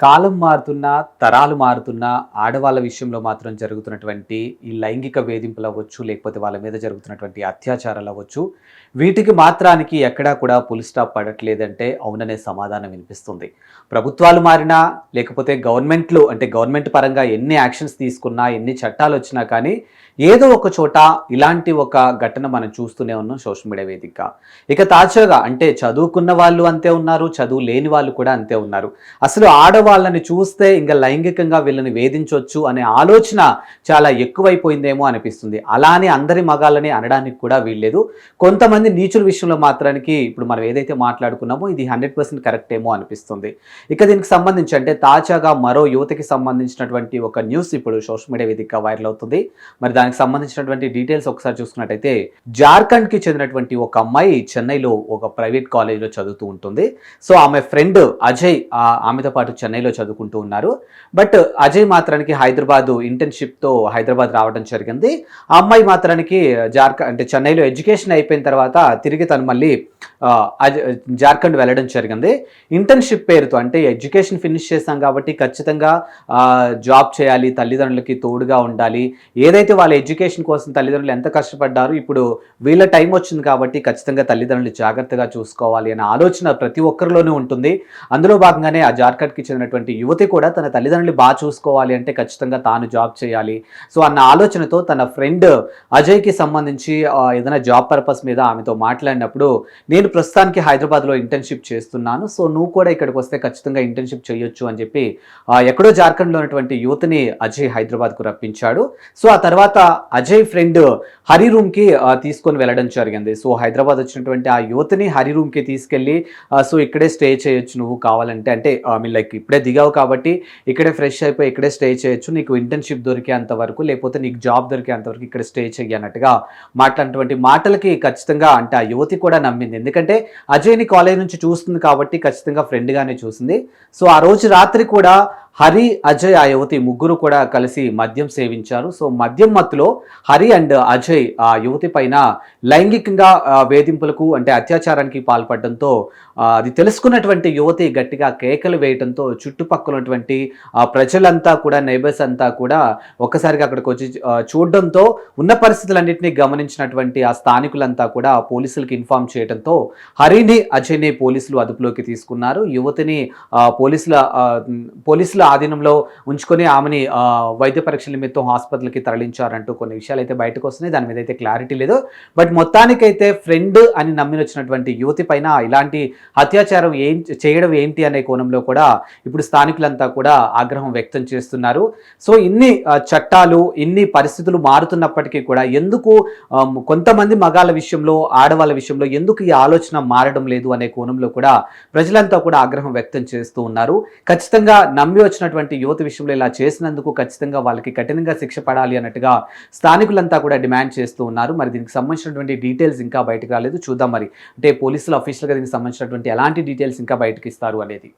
కాలం మారుతున్నా తరాలు మారుతున్నా ఆడవాళ్ళ విషయంలో మాత్రం జరుగుతున్నటువంటి ఈ లైంగిక వేధింపులు అవ్వచ్చు లేకపోతే వాళ్ళ మీద జరుగుతున్నటువంటి అత్యాచారాలు అవ్వచ్చు. వీటికి మాత్రానికి ఎక్కడా కూడా పులి స్టాప్ పడట్లేదంటే అవుననే సమాధానం వినిపిస్తుంది. ప్రభుత్వాలు మారినా లేకపోతే గవర్నమెంట్లు అంటే గవర్నమెంట్ పరంగా ఎన్ని యాక్షన్స్ తీసుకున్నా ఎన్ని చట్టాలు వచ్చినా కానీ ఏదో ఒక చోట ఇలాంటి ఒక ఘటన మనం చూస్తూనే ఉన్నాం సోషల్ మీడియా వేదిక. ఇక తాజాగా అంటే చదువుకున్న వాళ్ళు అంతే ఉన్నారు చదువు లేని వాళ్ళు కూడా అంతే ఉన్నారు. అసలు వాళ్ళని చూస్తే ఇంకా లైంగికంగా వీళ్ళని వేధించవచ్చు అనే ఆలోచన చాలా ఎక్కువైపోయిందేమో అనిపిస్తుంది. అలానే అందరి మగాళ్ళని అనడానికి కూడా వీల్లేదు. కొంతమంది నీచుల విషయంలో మాత్రానికి ఇప్పుడు మనం ఏదైతే మాట్లాడుకున్నామో ఇది హండ్రెడ్ పర్సెంట్ కరెక్ట్ ఏమో అనిపిస్తుంది. ఇక దీనికి సంబంధించి అంటే తాజాగా మరో యువతకి సంబంధించినటువంటి ఒక న్యూస్ ఇప్పుడు సోషల్ మీడియా వేదికగా వైరల్ అవుతుంది. మరి దానికి సంబంధించినటువంటి డీటెయిల్స్ ఒకసారి చూసుకున్నట్టయితే జార్ఖండ్కి చెందినటువంటి ఒక అమ్మాయి చెన్నైలో ఒక ప్రైవేట్ కాలేజీలో చదువుతూ ఉంటుంది. సో ఆమె ఫ్రెండ్ అజయ్ ఆమెతో పాటు చెన్నై చెన్నైలో చదువుకుంటూ ఉన్నారు. బట్ అజయ్ మాత్రానికి హైదరాబాద్ ఇంటర్న్షిప్తో హైదరాబాద్ రావడం జరిగింది. ఆ అమ్మాయి మాత్రానికి జార్ఖండ్ అంటే చెన్నైలో ఎడ్యుకేషన్ అయిపోయిన తర్వాత తిరిగి తను మళ్ళీ జార్ఖండ్ వెళ్ళడం జరిగింది. ఇంటర్న్షిప్ పేరుతో అంటే ఎడ్యుకేషన్ ఫినిష్ చేశాం కాబట్టి ఖచ్చితంగా జాబ్ చేయాలి తల్లిదండ్రులకి తోడుగా ఉండాలి. ఏదైతే వాళ్ళ ఎడ్యుకేషన్ కోసం తల్లిదండ్రులు ఎంత కష్టపడ్డారో ఇప్పుడు వీళ్ళ టైం వచ్చింది కాబట్టి ఖచ్చితంగా తల్లిదండ్రులు జాగ్రత్తగా చూసుకోవాలి అనే ఆలోచన ప్రతి ఒక్కరిలోనూ ఉంటుంది. అందులో భాగంగానే ఆ జార్ఖండ్కి చెందినటువంటి యువతి కూడా తన తల్లిదండ్రులు బాగా చూసుకోవాలి అంటే ఖచ్చితంగా తాను జాబ్ చేయాలి. సో అన్న ఆలోచనతో తన ఫ్రెండ్ అజయ్కి సంబంధించి ఏదైనా జాబ్ పర్పస్ మీద ఆమెతో మాట్లాడినప్పుడు నేను ప్రస్తుతానికి హైదరాబాద్లో ఇంటర్న్షిప్ చేస్తున్నాను. సో నువ్వు కూడా ఇక్కడికి వస్తే ఖచ్చితంగా ఇంటర్న్షిప్ చేయొచ్చు అని చెప్పి ఎక్కడో జార్ఖండ్లో ఉన్నటువంటి యువతిని అజయ్ హైదరాబాద్కు రప్పించాడు. సో ఆ తర్వాత అజయ్ ఫ్రెండ్ హరి రూమ్కి తీసుకొని వెళ్ళడం జరిగింది. సో హైదరాబాద్ వచ్చినటువంటి ఆ యువతిని హరి రూమ్కి తీసుకెళ్ళి సో ఇక్కడే స్టే చేయొచ్చు నువ్వు కావాలంటే అంటే ఐ మీన్ లైక్ ఇప్పుడే దిగావు కాబట్టి ఇక్కడే ఫ్రెష్ అయిపోయి ఇక్కడే స్టే చేయొచ్చు. నీకు ఇంటర్న్షిప్ దొరికేంత వరకు లేకపోతే నీకు జాబ్ దొరికేంత వరకు ఇక్కడ స్టే చెయ్యి అన్నట్టుగా మాట్లాడినటువంటి మాటలకి ఖచ్చితంగా అంటే ఆ యువతి కూడా నమ్మింది. ఎందుకంటే అజయ్ని కాలేజ్ నుంచి చూస్తుంది కాబట్టి ఖచ్చితంగా ఫ్రెండ్గానే చూసింది. సో ఆ రోజు రాత్రి కూడా హరి అజయ్ ఆ యువతి ముగ్గురు కూడా కలిసి మద్యం సేవించారు. సో మద్యం మత్తులో హరి అండ్ అజయ్ ఆ యువతి పైన లైంగికంగా వేధింపులకు అంటే అత్యాచారానికి పాల్పడడంతో అది తెలుసుకున్నటువంటి యువతి గట్టిగా కేకలు వేయడంతో చుట్టుపక్కల ఉన్నటువంటి ఆ, ప్రజలంతా కూడా నైబర్స్ అంతా కూడా ఒక్కసారిగా అక్కడికి వచ్చి చూడడంతో ఉన్న పరిస్థితులన్నింటినీ గమనించినటువంటి ఆ స్థానికులంతా కూడా పోలీసులకు ఇన్ఫార్మ్ చేయడంతో హరిని అజయ్ని పోలీసులు అదుపులోకి తీసుకున్నారు. యువతిని పోలీసుల పోలీసుల ఆధీనంలో ఉంచుకొని ఆమెని వైద్య పరీక్షల నిమిత్తం హాస్పిటల్కి తరలించారంటూ కొన్ని విషయాలు అయితే బయటకు వస్తున్నాయి. దాని మీద అయితే క్లారిటీ లేదు. బట్ మొత్తానికైతే ఫ్రెండ్ అని నమ్మిన వచ్చినటువంటి యువతి పైన ఇలాంటి అత్యాచారం ఏం చేయడం ఏంటి అనే కోణంలో కూడా ఇప్పుడు స్థానికులంతా కూడా ఆగ్రహం వ్యక్తం చేస్తున్నారు. సో ఇన్ని చట్టాలు ఇన్ని పరిస్థితులు మారుతున్నప్పటికీ కూడా ఎందుకు కొంతమంది మగాళ్ళ విషయంలో ఆడవాళ్ళ విషయంలో ఎందుకు ఈ ఆలోచన మారడం లేదు అనే కోణంలో కూడా ప్రజలంతా కూడా ఆగ్రహం వ్యక్తం చేస్తూ ఉన్నారు. ఖచ్చితంగా నమ్మి వచ్చినటువంటి యువత విషయంలో ఇలా చేసినందుకు ఖచ్చితంగా వాళ్ళకి కఠినంగా శిక్ష పడాలి అన్నట్టుగా స్థానికులంతా కూడా డిమాండ్ చేస్తూ ఉన్నారు. మరి దీనికి సంబంధించినటువంటి డీటెయిల్స్ ఇంకా బయటకు రాలేదు. చూద్దాం మరి. అంటే పోలీసులు అఫీషియల్గా దీనికి సంబంధించినటువంటి ఎలాంటి డీటెయిల్స్ ఇంకా బయటకు ఇస్తారు అనేది.